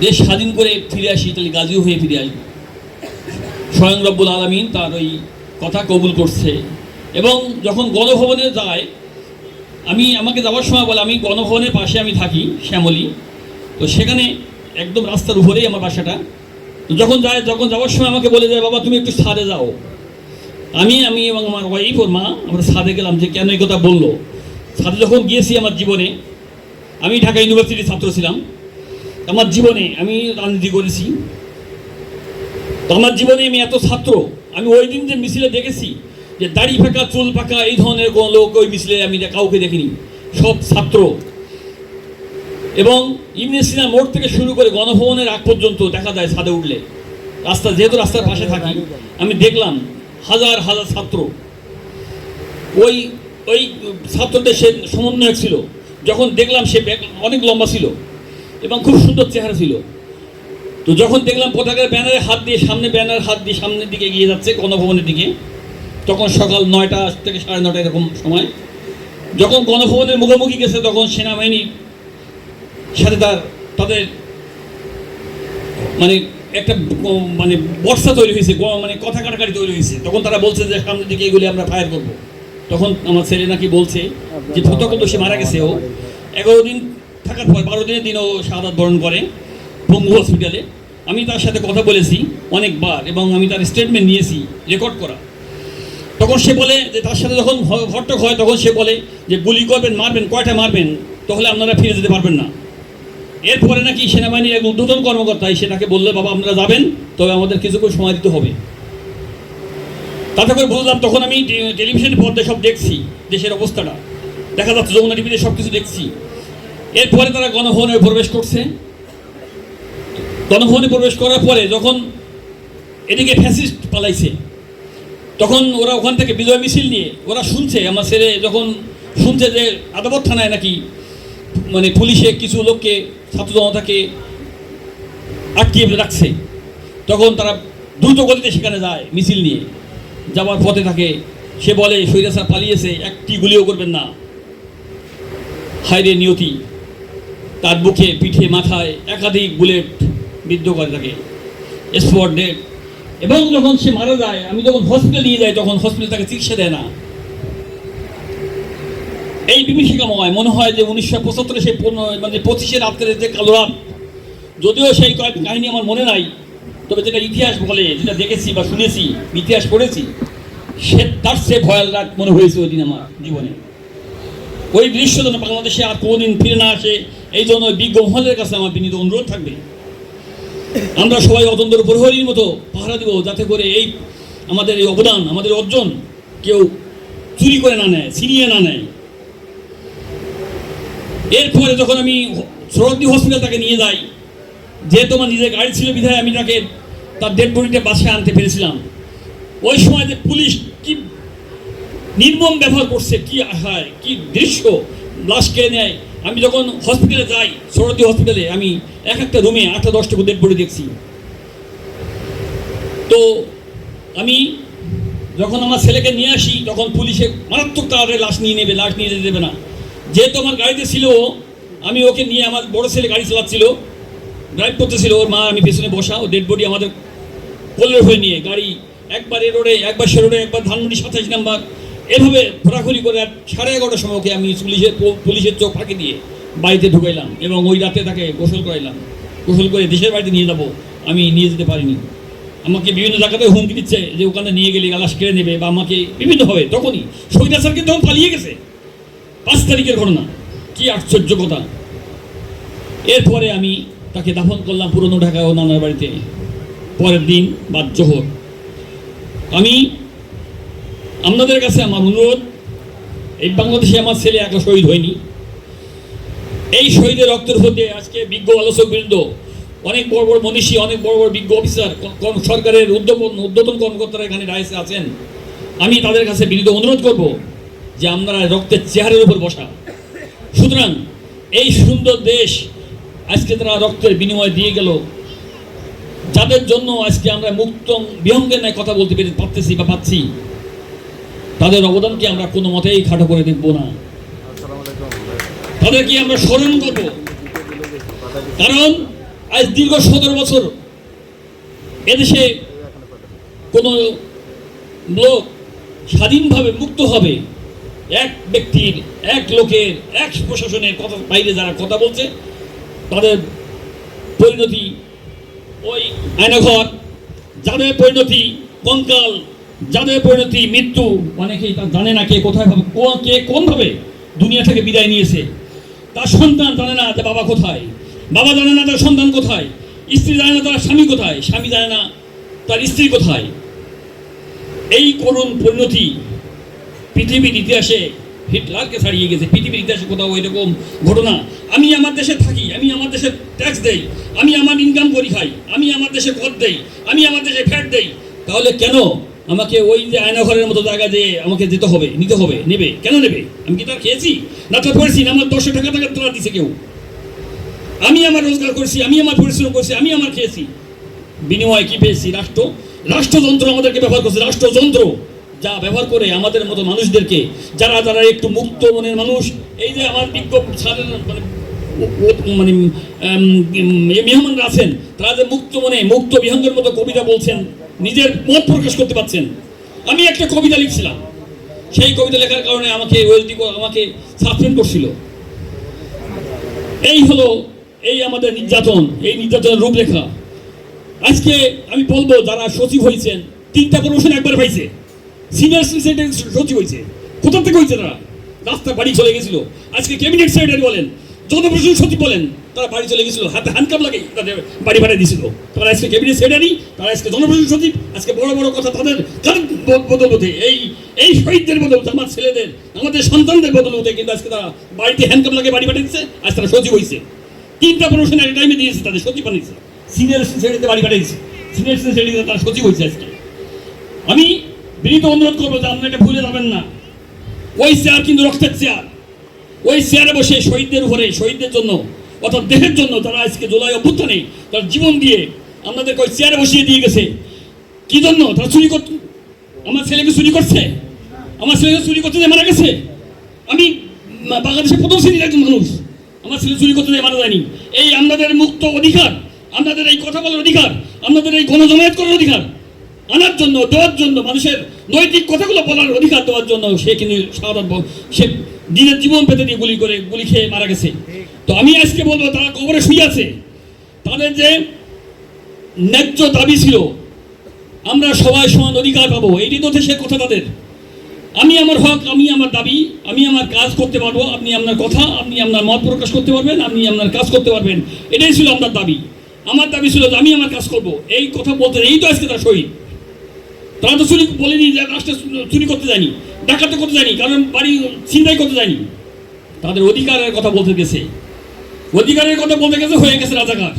দেশ স্বাধীন করে ফিরে আসি, তাহলে গাজীও হয়ে ফিরে আসব। স্বয়ং রব্বুল আলমিন তার ওই কথা কবুল করছে। এবং যখন গণভবনে যায়, আমি, আমাকে যাওয়ার সময় বলে, আমি গণভবনের পাশে আমি থাকি, শ্যামলী। তো সেখানে একদম রাস্তার উপরেই আমার বাসাটা। তো যখন যায়, যখন যাওয়ার সময় আমাকে বলে যায়, বাবা, তুমি একটু ছাদে যাও। আমি আমি এবং আমার ওয়াইফ ওর মা, আমরা ছাদে গেলাম যে কেন এই কথা বলল। ছাদে যখন গিয়েছি আমার জীবনে, আমি ঢাকা ইউনিভার্সিটির ছাত্র ছিলাম। আমার জীবনে আমি রাজনীতি করেছি। আমার জীবনে আমি এত ছাত্র, আমি ওই দিন যে মিছিলে দেখেছি যে দাড়ি ফাঁকা, চুল পাকা এই ধরনের কোনো লোক ওই মিছিলে আমি কাউকে দেখিনি, সব ছাত্র। এবং ইমনে সিনা মোড় থেকে শুরু করে গণভবনের আগ পর্যন্ত দেখা যায় ছাদে উঠলে। রাস্তা, যেহেতু রাস্তার পাশে থাকি, আমি দেখলাম হাজার হাজার ছাত্র। ওই ওই ছাত্রদের সে সমন্বয়ক ছিল। যখন দেখলাম সে অনেক লম্বা ছিল। এবং খুব সুন্দর চেহারা ছিল। তো যখন দেখলাম পতাকার ব্যানারে হাত দিয়ে সামনে ব্যানার, হাত দিয়ে সামনের দিকে এগিয়ে যাচ্ছে গণভবনের দিকে, তখন সকাল নয়টা থেকে সাড়ে নটা এরকম সময়, যখন গণভবনের মুখোমুখি গেছে তখন সেনাবাহিনীর সাথে তার, তাদের মানে একটা মানে বর্ষা তৈরি হয়েছে মানে কথা কাটাকাটি তৈরি হয়েছে। তখন তারা বলছে যে সামনের দিকে এগুলি আমরা ফায়ার করব। তখন আমার ছেলে নাকি বলছে যে প্রত্যক্ষ সে মারা গেছে ও। এগারো দিন থাকার পর বারো দিনের দিনও ও শাহাদাত বরণ করে পঙ্গু হসপিটালে আমি তার সাথে কথা বলেছি অনেকবার এবং আমি তার স্টেটমেন্ট নিয়েছি রেকর্ড করা। তখন সে বলে যে তার সাথে যখন হট্টক হয়, তখন সে বলে যে গুলি করবেন, মারবেন, কয়টা মারবেন, তাহলে আপনারা ফিরে যেতে পারবেন না। এরপরে নাকি সেনাবাহিনীর এক ঊর্ধ্বতন কর্মকর্তা এসে তাকে বললে, বাবা, আপনারা যাবেন, তবে আমাদের কিছুক্ষণ সময় দিতে হবে। তাতে করে বুঝলাম তখন আমি টেলিভিশনের পর্দায় সব দেখছি, দেশের অবস্থাটা। দেখা যাচ্ছে যমুনা টিভিতে সব কিছু দেখছি। এরপরে তারা গণভবনে প্রবেশ করছে। গণভবনে প্রবেশ করার পরে যখন এদিকে ফ্যাসিস্ট পালাইছে, তখন ওরা ওখান থেকে বিজয় মিছিল নিয়ে ওরা শুনছে, আমার ছেলে যখন শুনছে যে আদাবত থানায় নাকি মানে পুলিশে কিছু লোককে, ছাত্র জনতাকে আটকিয়ে রাখছে, তখন তারা দ্রুত গতিতে সেখানে যায় মিছিল নিয়ে। যাওয়ার পথে থাকে সে বলে সৈরা স্যার পালিয়েছে, একটি গুলিও করবেন না। হাইরে নিয়তি। তার বুকে পিঠে, মাথায় একাধিক বুলেট বিদ্ধ করে থাকে। স্পট ডেট এবং যখন সে মারা যায়, আমি যখন হসপিটাল নিয়ে যাই, তখন হসপিটাল তাকে চিকিৎসা দেয় না। এই বিভীষিকাময়, মনে হয় যে উনিশশো পঁচাত্তরে সেই মানে পঁচিশে রাত্রে যে কালো রাত, যদিও সেই কাহিনী আমার মনে নাই, তবে যেটা ইতিহাস বলে, যেটা দেখেছি বা শুনেছি, ইতিহাস পড়েছি, সে, তার সে ভয়াল রাত মনে হয়েছে ওই দিন আমার জীবনে। ওই দৃশ্য যেন বাংলাদেশে আর কোনোদিন ফিরে না আসে এই জন্য বিজ্ঞ মহলের কাছে আমার বিনীত অনুরোধ থাকবে। আমরা সবাই অতন্ত্র প্রহরীর মতো পাহারা দিব যাতে করে এই আমাদের এই অবদান, আমাদের অর্জন কেউ চুরি করে না নেয়, ছিনিয়ে না নেয়। এরপরে যখন আমি সরদ্দি হসপিটাল তাকে নিয়ে যাই যেহেতু আমার নিজের গাড়ি ছিল বিধায় আমি তাকে তার ডেড বডিটা বাসায় আনতে পেরেছিলাম। ওই সময় যে পুলিশ কি নির্মম ব্যবহার করছে, কি হয় কি দৃশ্য, লাশ কেড়ে নেয় আমি যখন হসপিটালে যাই সরদ্দি হসপিটালে আমি এক একটা রুমে আটটা দশটা ডেড বডি দেখছি। তো আমি যখন আমার ছেলেকে নিয়ে আসি, তখন পুলিশে মারাত্মক তাড়াতাড়ি লাশ নিয়ে নেবে, লাশ নিয়ে যেতে দেবে না। যেহেতু আমার গাড়িতে ছিল আমি ওকে নিয়ে আমার বড় ছেলে গাড়ি চালাচ্ছিল ড্রাইভ করতেছিল, ওর মা আমি পেছনে বসা, ও ডেড বডি আমাদের কোলের হয়ে নিয়ে, গাড়ি একবার এ রোডে একবার সে রোডে একবার ধানমন্ডি সাতাশ নাম্বার এভাবে ঘোরাঘুরি করে সাড়ে এগারোটার সময় ওকে আমি পুলিশের পুলিশের চোখ ফাঁকি দিয়ে বাড়িতে ঢুকাইলাম এবং ওই রাতে তাকে গোসল করাইলাম। গোসল করে দেশের বাড়িতে নিয়ে যাব। আমি নিয়ে যেতে পারিনি। আমাকে বিভিন্ন জায়গাতে হুমকি দিচ্ছে যে ওখানে নিয়ে গেলে গালাস কেড়ে নেবে বা আমাকে বিভিন্নভাবে তখনই শহীদ স্যারকে তখন পালিয়ে গেছে। পাঁচ তারিখের ঘটনা। কি আশ্চর্য কথা। এরপরে আমি তাকে দাফন করলাম পুরনো ঢাকা ও নানার বাড়িতে। পরের দিন বাদ জোহর। আমি আপনাদের কাছে আমার অনুরোধ, এই বাংলাদেশে আমার ছেলে একা শহীদ হয়নি। এই শহীদের রক্তের মধ্যে আজকে বিজ্ঞ আলোচক বৃন্দ, অনেক বড় বড় মনীষী, অনেক বড় বড় বিজ্ঞ অফিসার সরকারের উদ্যোতন উদ্যোতন কর্মকর্তারা এখানে রাইসে আছেন। আমি তাদের কাছে বিনীত অনুরোধ করব যে আপনারা রক্তের চেহারের উপর বসা। সুতরাং এই সুন্দর দেশ আজকে তারা রক্তের বিনিময় দিয়ে গেল। যাদের জন্য আজকে আমরা মুক্ত বিহঙ্গের ন্যায় কথা বলতে পেরে পারতেছি বা পাচ্ছি। তাদের অবদানকে আমরা কোনো মতেই খাটো করে দেখব না। তাদেরকে আমরা স্মরণ করব। কারণ আজ দীর্ঘ সতেরো বছর এদেশে কোনো লোক স্বাধীনভাবে মুক্তভাবে এক ব্যক্তির, এক লোকের, এক প্রশাসনের কথা বাইরে যারা কথা বলছে, তাদের পরিণতি ওই আয়নাঘর, যাদের পরিণতি কঙ্কাল যাদের পরিণতি মৃত্যু, অনেকেই তা জানে না কে কোথায় ভাবে কো- কোনভাবে দুনিয়া থেকে বিদায় নিয়েছে। তার সন্তান জানে না যে বাবা কোথায়। বাবা জানে না তার সন্তান কোথায়। স্ত্রী জানে না তার স্বামী কোথায়। স্বামী জানে না তার স্ত্রী কোথায়। এই করুণ পরিণতি পৃথিবীর ইতিহাসে হিটলারকে ছাড়িয়ে গেছে। পৃথিবীর ইতিহাসে কোথাও এরকম ঘটনা। আমি আমার দেশে থাকি, আমি আমার দেশে ট্যাক্স দেই, আমি আমার ইনকাম করি খাই, আমি আমার দেশে কর দেই, আমি আমার দেশে ফ্যাট দেই। তাহলে কেন আমাকে ওই যে আয়নাঘরের মতো জায়গা দিয়ে আমাকে যেতে হবে, নিতে হবে, নেবে? কেন নেবে? আমি কি তার খেয়েছি? না তো পড়েছি, না আমার দশশো টাকা টাকা তোলা দিছে কেউ। আমি আমার রোজগার করছি, আমি আমার পরিশ্রম করছি, আমি আমার খেয়েছি। বিনিময়ে কি পেয়েছি? রাষ্ট্র। রাষ্ট্রযন্ত্র আমাদেরকে ব্যবহার করছে। রাষ্ট্রযন্ত্র যা ব্যবহার করে আমাদের মতো মানুষদেরকে, যারা যারা একটু মুক্ত মনের মানুষ, এই যে আমার বিজ্ঞ মানে মানে মেহমানরা আছেন, তারা যে মুক্ত মনে, মুক্ত বিহঙ্গের মতো কবিতা বলছেন নিজের মত প্রকাশ করতে পারছেন। আমি একটা কবিতা লিখছিলাম। সেই কবিতা লেখার কারণে আমাকে ওয়েলটি আমাকে সাসপেন্ড করছিল। এই হলো এই আমাদের নির্যাতন, এই নির্যাতনের রূপরেখা। আজকে আমি বলব, যারা সচিব হয়েছেন, তিনটা প্রমোশন একবার পাইছে। সিনিয়র সচিব হয়েছে। কোথা থেকে হয়েছে তারা? রাস্তা বাড়ি চলে গেছিল। আজকে ক্যাবিনেট সেক্রেটারি বলেন জনপ্রশাসন সচিব বলেন, তারা বাড়ি চলে গেছিল, হাতে হ্যান্ডকাপ লাগে তাদের বাড়ি ভাড়া দিয়েছিল। তারা আজকে ক্যাবিনেট সেক্রেটারি তারা আজকে জনপ্রশাসন সচিব, আজকে বড় বড় কথা তাদের বদলতে এই এই শহীদদের বদলতে আমার ছেলেদের, আমাদের সন্তানদের বদলতে কিন্তু আজকে তারা বাড়িতে হ্যান্ডকাপ লাগে বাড়ি পাঠিয়ে দিচ্ছে আজ তারা সচিব হয়েছে তিনটা প্রমোশন এক টাইমে দিয়েছে তাদের, সচিব বানিয়েছে। সিনিয়র সেক্রেটারিতে বাড়ি পাঠিয়েছে সিনিয়র সেক্রেটারিতে তারা সচিব হয়েছে আজকে। আমি বিনীত অনুরোধ করব যে আপনারা এটা ভুলে যাবেন না। ওই চেয়ার কিন্তু রক্তের চেয়ার ওই চেয়ারে বসে শহীদদের উপরে, শহীদদের জন্য, অর্থাৎ দেহের জন্য তারা আজকে জুলাই অভ্যুত্থানে তার জীবন দিয়ে আমাদেরকে ওই চেয়ারে বসিয়ে দিয়ে গেছে। কি জন্য? তারা চুরি করত আমার ছেলেকে চুরি করছে। আমার ছেলেকে চুরি করতে যে মারা গেছে। আমি বাংলাদেশের প্রথম শ্রেণির একজন মানুষ। আমার ছেলে চুরি করতে মারা যায়নি। এই আমাদের মুক্ত অধিকার, আমাদের এই কথা বলার অধিকার, আমাদের এই গণজমায়েত করার অধিকার, আনার জন্য, দেওয়ার জন্য, মানুষের নৈতিক কথাগুলো বলার অধিকার দেওয়ার জন্য সে কিন্তু সারা ব- সে নিজের জীবন পেতে দিয়ে গুলি করে, গুলি খেয়ে মারা গেছে। তো আমি আজকে বলব, তারা কবরে শুয়ে আছে। তাদের যে ন্যায্য দাবি ছিল, আমরা সবাই সমান অধিকার পাবো এইটি তো সে কথা তাদের। আমি আমার হক, আমি আমার দাবি, আমি আমার কাজ করতে পারব, আপনি আপনার কথা, আপনি আপনার মত প্রকাশ করতে পারবেন, আপনি আপনার কাজ করতে পারবেন। এটাই ছিল আপনার দাবি। আমার দাবি ছিল যে আমি আমার কাজ করব। এই কথা বলতে এই তো আজকে তার শহীদ। তারা তো চুরি বলেনি রাষ্ট্রে চুরি করতে যায়নি ডাকাতে করতে যায়নি কারণ বাড়ি ছিনতাই করতে যায়নি তাদের অধিকারের কথা বলতে গেছে। অধিকারের কথা বলতে গেছে, হয়ে গেছে রাজাকার।